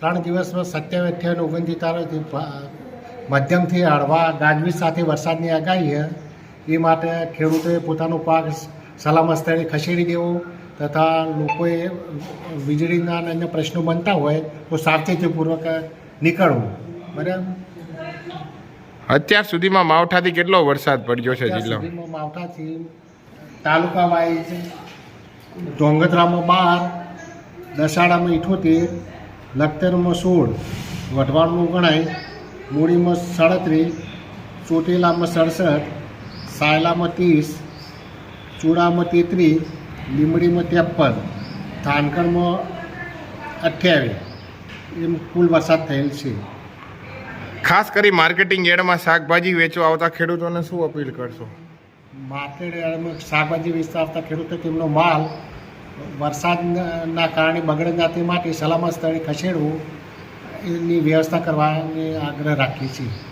ત્રણ દિવસમાં સત્યાવીસ અઠ્યાવીસ ઓગણત્રીસ તારીખથી મધ્યમથી હળવા ગાજવીજ સાથે વરસાદની આગાહી એ માટે ખેડૂતોએ પોતાનો પાક સલામત સ્થળે ખસેડી દેવો તથા લોકોએ વીજળીના અને અન્ય પ્રશ્નો બનતા હોય તો સાવચેતીપૂર્વક નીકળવું. બરાબર? અત્યાર સુધીમાં માવઠાથી કેટલો વરસાદ પડ્યો છે માવઠાથી તાલુકા વાઇઝ ધોંગધરામાં બાર દસાડામાં ઇઠોતેર લખતરમાં સોળ વઢવાણમાં ગણાય મૂળીમાં સાડત્રીસ ચોટીલામાં સડસઠ સાયલામાં ત્રીસ ચૂડામાં તેત્રીસ લીમડીમાં ત્રેપન થાનકરમાં અઠ્યાવીસ. એમ કુલ વરસાદ થયેલ છે. ખાસ કરી માર્કેટિંગ યાર્ડમાં શાકભાજી વેચવા આવતા ખેડૂતોને શું અપીલ કરશો? માર્કેટ યાર્ડમાં શાકભાજી વેચતા આવતા ખેડૂતો તેમનો માલ વરસાદના કારણે બગડે જાતિ માટે સલામત સ્થળે ખસેડવું એની વ્યવસ્થા કરવાની આગ્રહ રાખીએ છીએ.